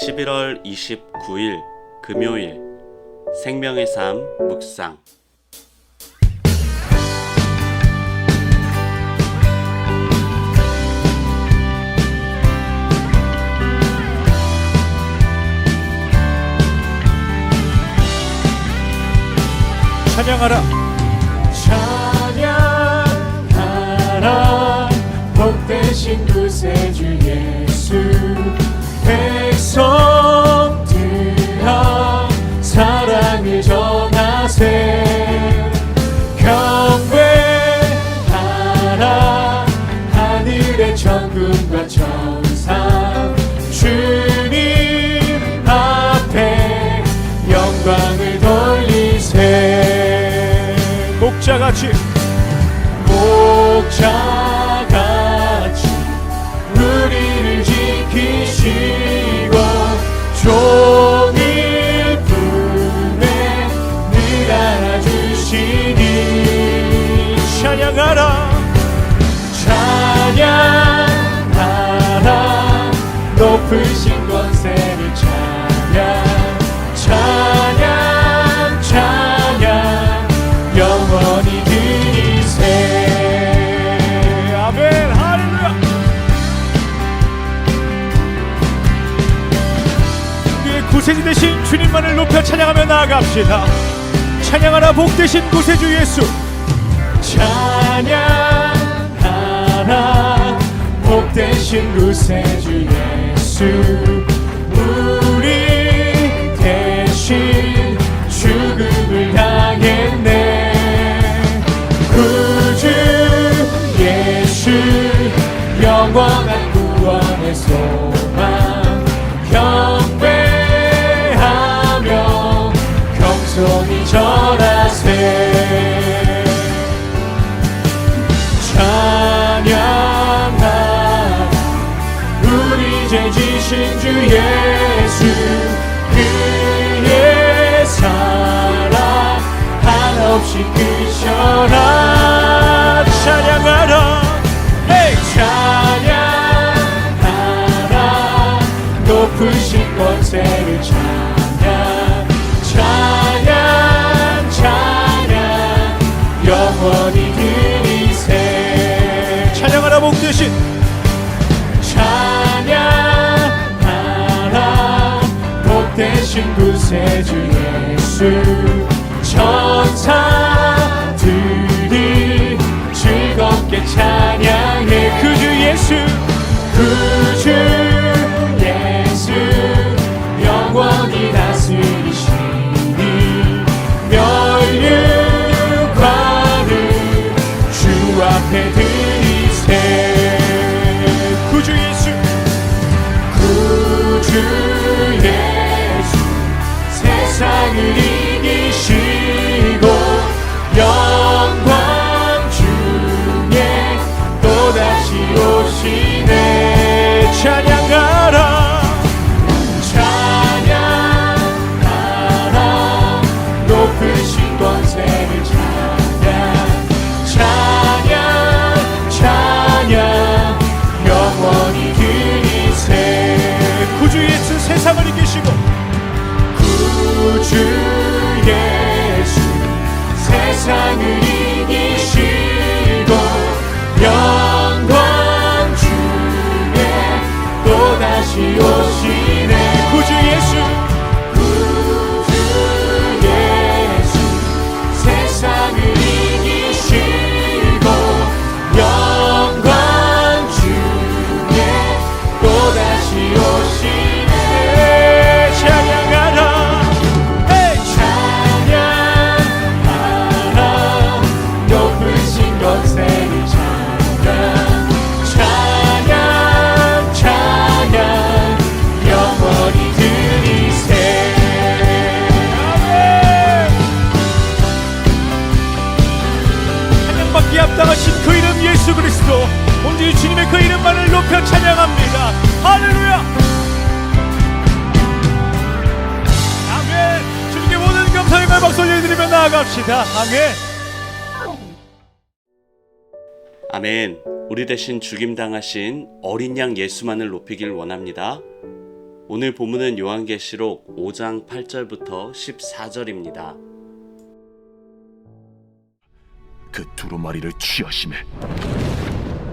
11월 29일 금요일 생명의 삶 묵상. 찬양하라. 찬양하라. 복되신 구세주 예수. 백 성들아 사랑을 전하세. 경배하라. 하늘의 천군과 천사 주님 앞에 영광을 돌리세. 목자같이. 목자 찬양하라. 찬양하라. 높으신 권세를 찬양. 찬양 찬양. 영원히 드리세. 아멘. 할렐루야. 우리의 구세주 되신 주님만을 높여 찬양하며 나아갑시다. 찬양하라 복되신 구세주 예수 찬양하라 복되신 구세주 예수 찬양하라 복되신 찬양하라 복되신 구세주 예수. 천사들이 즐겁게 찬양해. 그 주 예수 구주 구 앞당하신 그 이름 예수 그리스도 온전히 주님의 그 이름만을 높여 찬양합니다. 할렐루야! 아멘! 주님께 모든 감사의 박수 올려드리며 나아갑시다. 아멘! 아멘. 우리 대신 죽임당하신 어린 양 예수만을 높이길 원합니다. 오늘 본문은 요한계시록 5장 8절부터 14절입니다. 그 두루마리를 취하심에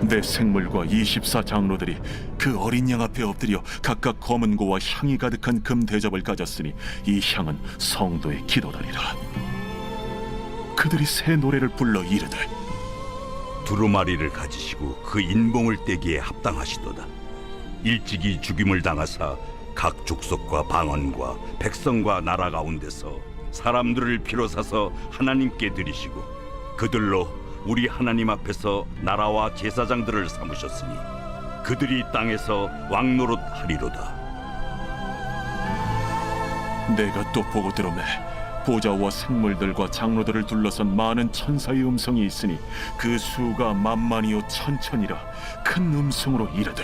내 생물과 24 장로들이 그 어린 양 앞에 엎드려 각각 검은 고와 향이 가득한 금 대접을 가졌으니 이 향은 성도의 기도다니라 그들이 새 노래를 불러 이르되 두루마리를 가지시고 그 인봉을 떼기에 합당하시도다. 일찍이 죽임을 당하사 각 족속과 방언과 백성과 나라 가운데서 사람들을 비로사서 하나님께 드리시고 그들로 우리 하나님 앞에서 나라와 제사장들을 삼으셨으니 그들이 땅에서 왕노릇 하리로다. 내가 또 보고 들음에 보좌와 생물들과 장로들을 둘러선 많은 천사의 음성이 있으니 그 수가 만만이요 천천이라 큰 음성으로 이르되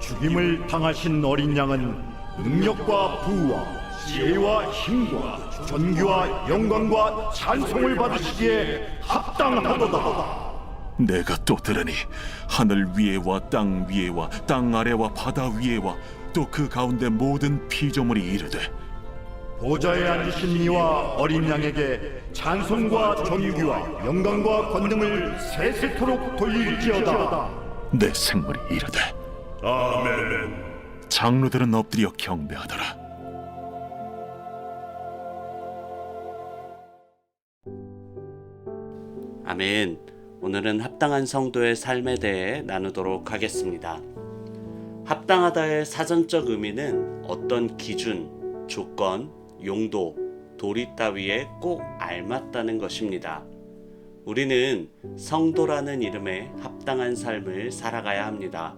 죽임을 당하신 어린 양은 능력과 부와 지혜와 힘과 존귀와 영광과 찬송을 받으시기에 합당하도다. 내가 또 들으니 하늘 위에와 땅 위에와 땅 아래와 바다 위에와 또 그 가운데 모든 피조물이 이르되 보좌에 앉으신 이와 어린 양에게 찬송과 존귀와 영광과 권능을 세세토록 돌릴지어다. 내 생물이 이르되 아멘. 장로들은 엎드려 경배하더라 아멘. 오늘은 합당한 성도의 삶에 대해 나누도록 하겠습니다. 합당하다의 사전적 의미는 어떤 기준, 조건, 용도, 도리 따위에 꼭 알맞다는 것입니다. 우리는 성도라는 이름에 합당한 삶을 살아가야 합니다.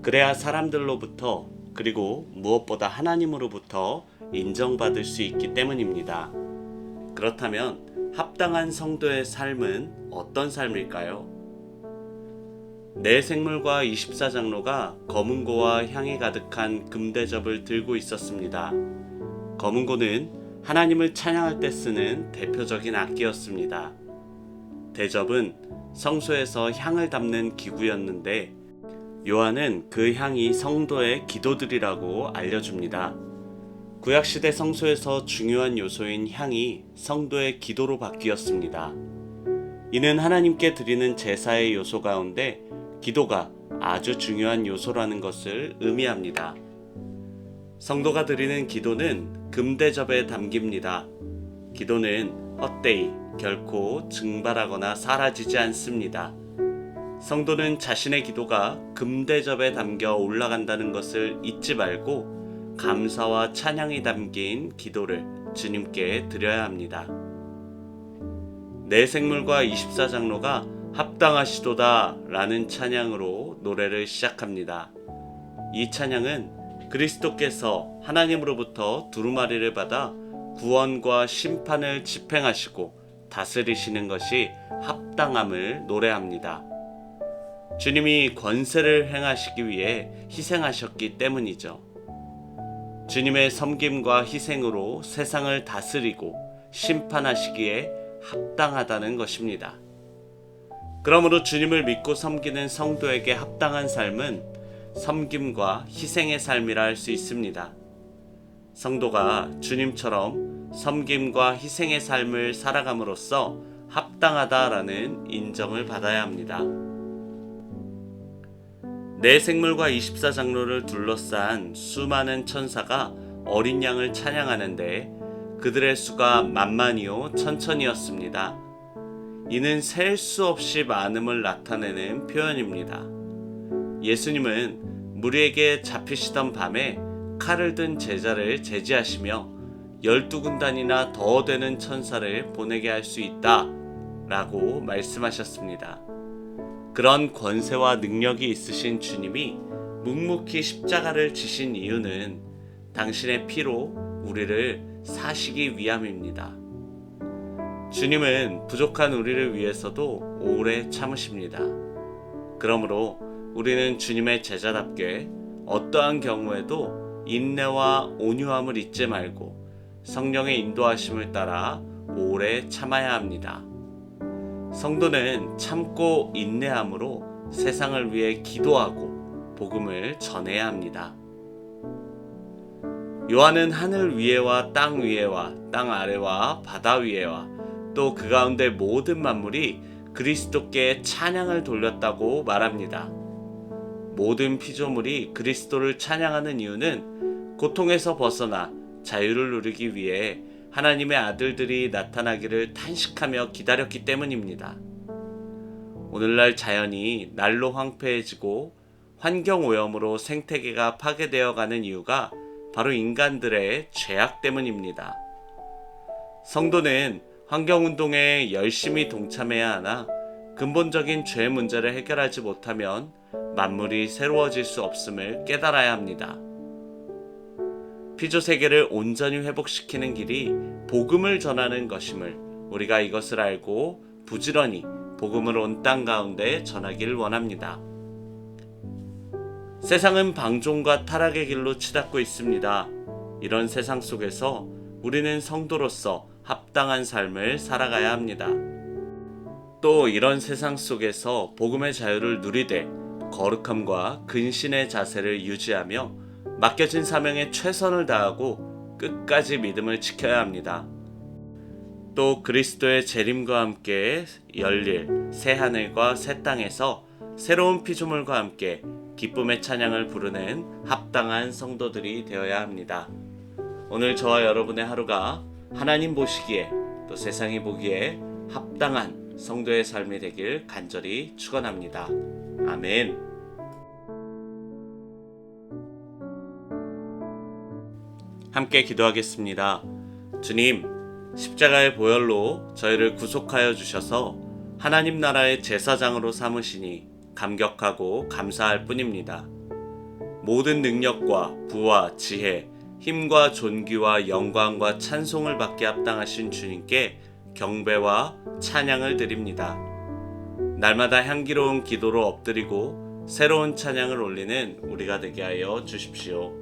그래야 사람들로부터 그리고 무엇보다 하나님으로부터 인정받을 수 있기 때문입니다. 그렇다면 합당한 성도의 삶은 어떤 삶일까요? 내 생물과 24장로가 검은고와 향이 가득한 금대접을 들고 있었습니다. 검은고는 하나님을 찬양할 때 쓰는 대표적인 악기였습니다. 대접은 성소에서 향을 담는 기구였는데 요한은 그 향이 성도의 기도들이라고 알려줍니다. 구약시대 성소에서 중요한 요소인 향이 성도의 기도로 바뀌었습니다. 이는 하나님께 드리는 제사의 요소 가운데 기도가 아주 중요한 요소라는 것을 의미합니다. 성도가 드리는 기도는 금대접에 담깁니다. 기도는 헛되이 결코 증발하거나 사라지지 않습니다. 성도는 자신의 기도가 금대접에 담겨 올라간다는 것을 잊지 말고 감사와 찬양이 담긴 기도를 주님께 드려야 합니다. 내 생물과 24장로가 합당하시도다 라는 찬양으로 노래를 시작합니다. 이 찬양은 그리스도께서 하나님으로부터 두루마리를 받아 구원과 심판을 집행하시고 다스리시는 것이 합당함을 노래합니다. 주님이 권세를 행하시기 위해 희생하셨기 때문이죠. 주님의 섬김과 희생으로 세상을 다스리고 심판하시기에 합당하다는 것입니다. 그러므로 주님을 믿고 섬기는 성도에게 합당한 삶은 섬김과 희생의 삶이라 할 수 있습니다. 성도가 주님처럼 섬김과 희생의 삶을 살아감으로써 합당하다라는 인정을 받아야 합니다. 내 생물과 24장로를 둘러싼 수많은 천사가 어린 양을 찬양하는데 그들의 수가 만만이요 천천이었습니다. 이는 셀 수 없이 많음을 나타내는 표현입니다. 예수님은 무리에게 잡히시던 밤에 칼을 든 제자를 제지하시며 열두 군단이나 더 되는 천사를 보내게 할 수 있다 라고 말씀하셨습니다. 그런 권세와 능력이 있으신 주님이 묵묵히 십자가를 지신 이유는 당신의 피로 우리를 사시기 위함입니다. 주님은 부족한 우리를 위해서도 오래 참으십니다. 그러므로 우리는 주님의 제자답게 어떠한 경우에도 인내와 온유함을 잊지 말고 성령의 인도하심을 따라 오래 참아야 합니다. 성도는 참고 인내함으로 세상을 위해 기도하고 복음을 전해야 합니다. 요한은 하늘 위에와 땅 위에와 땅 아래와 바다 위에와 또 그 가운데 모든 만물이 그리스도께 찬양을 돌렸다고 말합니다. 모든 피조물이 그리스도를 찬양하는 이유는 고통에서 벗어나 자유를 누리기 위해 하나님의 아들들이 나타나기를 탄식하며 기다렸기 때문입니다. 오늘날 자연이 날로 황폐해지고 환경 오염으로 생태계가 파괴되어 가는 이유가 바로 인간들의 죄악 때문입니다. 성도는 환경 운동에 열심히 동참해야 하나 근본적인 죄 문제를 해결하지 못하면 만물이 새로워질 수 없음을 깨달아야 합니다. 피조 세계를 온전히 회복시키는 길이 복음을 전하는 것임을 우리가 이것을 알고 부지런히 복음을 온 땅 가운데 전하기를 원합니다. 세상은 방종과 타락의 길로 치닫고 있습니다. 이런 세상 속에서 우리는 성도로서 합당한 삶을 살아가야 합니다. 또 이런 세상 속에서 복음의 자유를 누리되 거룩함과 근신의 자세를 유지하며 맡겨진 사명에 최선을 다하고 끝까지 믿음을 지켜야 합니다. 또 그리스도의 재림과 함께 열릴 새 하늘과 새 땅에서 새로운 피조물과 함께 기쁨의 찬양을 부르는 합당한 성도들이 되어야 합니다. 오늘 저와 여러분의 하루가 하나님 보시기에 또 세상이 보기에 합당한 성도의 삶이 되길 간절히 축원합니다. 아멘. 함께 기도하겠습니다. 주님, 십자가의 보혈로 저희를 구속하여 주셔서 하나님 나라의 제사장으로 삼으시니 감격하고 감사할 뿐입니다. 모든 능력과 부와 지혜, 힘과 존귀와 영광과 찬송을 받게 합당하신 주님께 경배와 찬양을 드립니다. 날마다 향기로운 기도로 엎드리고 새로운 찬양을 올리는 우리가 되게 하여 주십시오.